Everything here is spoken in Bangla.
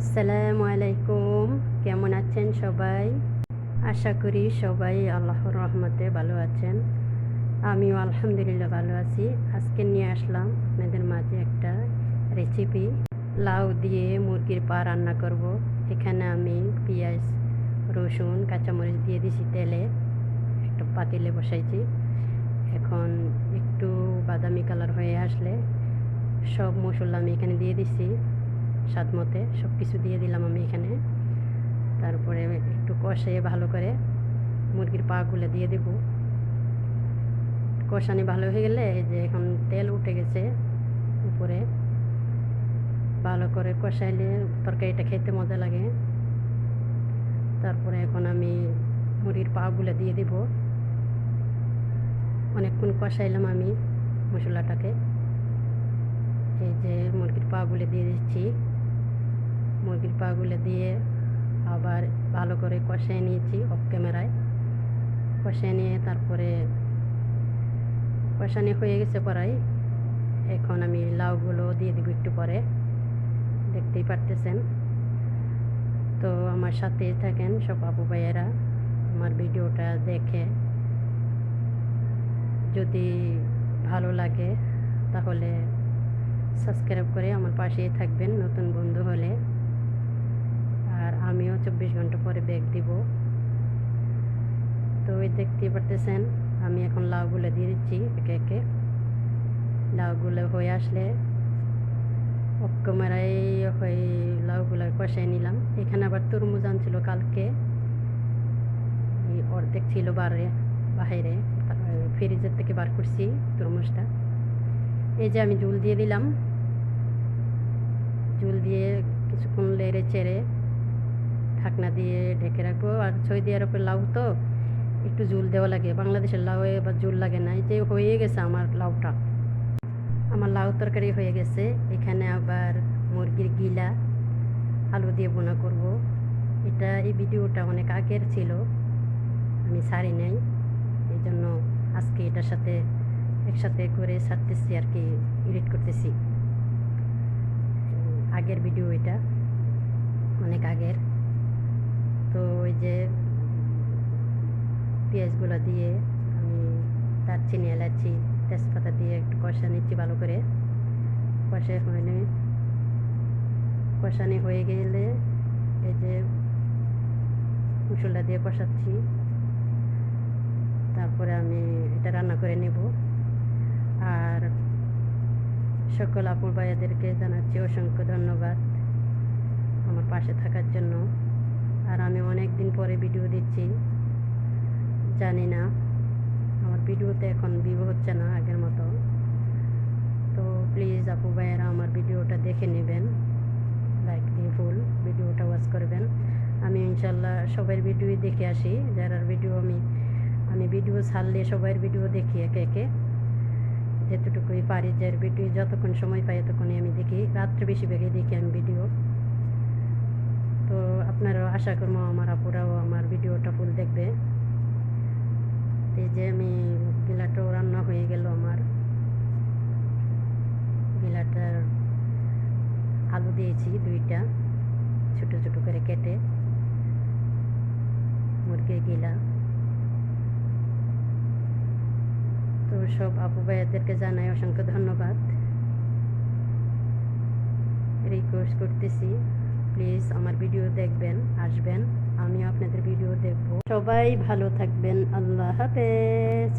আসসালামু আলাইকুম। কেমন আছেন সবাই? আশা করি সবাই আল্লাহর রহমতে ভালো আছেন। আমিও আলহামদুলিল্লাহ ভালো আছি। আজকে নিয়ে আসলাম আপনাদের মাঝে একটা রেসিপি লাউ দিয়ে মুরগির পা রান্না করব। এখানে আমি পেঁয়াজ, রসুন, কাঁচামরিচ দিয়ে দিছি তেলে। একটা পাতিলে বসাইছি। এখন একটু বাদামি কালার হয়ে আসলে সব মশলা আমি এখানে দিয়ে দিছি। স্বাদ মতে সব কিছু দিয়ে দিলাম আমি এখানে। তারপরে একটু কষিয়ে ভালো করে মুরগির পাগুলো দিয়ে দেব। কষানি ভালো হয়ে গেলে এই যে এখন তেল উঠে গেছে উপরে। ভালো করে কষাইলে তরকারিটা খেতে মজা লাগে। তারপরে এখন আমি মুরগির পাগুলো দিয়ে দেব। অনেকক্ষণ কষাইলাম আমি মশলাটাকে। এই যে মুরগির পাগুলো দিয়ে দিচ্ছি। মুরগির পাগুলো দিয়ে আবার ভালো করে কষিয়ে নিয়েছি অফ ক্যামেরায় কষিয়ে নিয়ে তারপরে কষানি হয়ে গেছে পরাই এখন আমি লাউগুলো দিয়ে দিব একটু পরে। দেখতেই পারতেছেন। তো আমার সাথেই থাকেন সব আপু ভাইয়েরা। আমার ভিডিওটা দেখে যদি ভালো লাগে তাহলে সাবস্ক্রাইব করে আমার পাশেই থাকবেন নতুন বন্ধু হলে। আর আমিও চব্বিশ ঘণ্টা পরে ব্যাগ দিব। তো ওই দেখতেই পারতেছেন, আমি এখন লাউগুলো দিয়ে দিচ্ছি একে একে। লাউগুলো হয়ে আসলে অক্কমারাই হয়ে লাউগুলো কষাই নিলাম। এখানে আবার তরমুজ আনছিল কালকে। অর্ধেক ছিল বারে, বাহিরে ফ্রিজের থেকে বার করছি তরমুজটা। এই যে আমি জুল দিয়ে দিলাম। জুল দিয়ে কিছুক্ষণ লেড়ে চেড়ে ঢাকনা দিয়ে ঢেকে রাখব। আর সৌদি আরবের লাউ তো একটু জুল দেওয়া লাগে। বাংলাদেশের লাউয়ে বা জুল লাগে না। যে হয়ে গেছে আমার লাউটা। আমার লাউ তরকারি হয়ে গেছে। এখানে আবার মুরগির গিলা, আলু দিয়ে বোনা করব। এটা এই ভিডিওটা অনেক আগের ছিল। আমি সারি নাই। এই জন্য আজকে এটার সাথে একসাথে করে সারতেছি আর কি এডিট করতেছি। আগের ভিডিও এটা। অনেক আগের। তো ওই যে পেঁয়াজগুলো দিয়ে আমি দারচিনি, এলাচি, তেজপাতা দিয়ে একটু কষা নিচ্ছি ভালো করে। কষা হয়ে কষানি হয়ে গেলে এই যে মশলা দিয়ে কষাচ্ছি। তারপরে আমি এটা রান্না করে নেব। আর সকল আপুর ভাইয়াদেরকে জানাচ্ছি অসংখ্য ধন্যবাদ আমার পাশে থাকার জন্য। আর আমি অনেক দিন পরে ভিডিও দিচ্ছি। জানি না, আমার ভিডিওতে এখন ভিউ হচ্ছে না আগের মতো। তো প্লিজ আপু ভাইয়েরা আমার ভিডিওটা দেখে নেবেন। লাইক দিয়ে ফুল ভিডিওটা ওয়াচ করবেন। আমি ইনশাল্লাহ সবার ভিডিওই দেখে আসি। যারা ভিডিও আমি আমি ভিডিও ছাড়লে সবার ভিডিও দেখি একে একে। যেতটুকুই পারি যার ভিডিও যতক্ষণ সময় পাই ততক্ষণই আমি দেখি। রাত্রে বেশি বেগে দেখি আমি ভিডিও তো আপনারাও আশা করব, আমার আপুরাও আমার ভিডিওটা ফুল দেখবে। এই যে আমি গিলাটাও রান্না হয়ে গেল আমার। গিলাটার আলু দিয়েছি দুইটা, ছোট ছোট করে কেটে। মুরগির গিলা। তো সব আপু ভাইয়াদেরকে জানাই অসংখ্য ধন্যবাদ। রিকোয়েস্ট করতেছি। প্লিজ আমার ভিডিও দেখবেন আসবেন আমিও আপনাদের ভিডিও দেখব। সবাই ভালো থাকবেন আল্লাহ হাফেজ।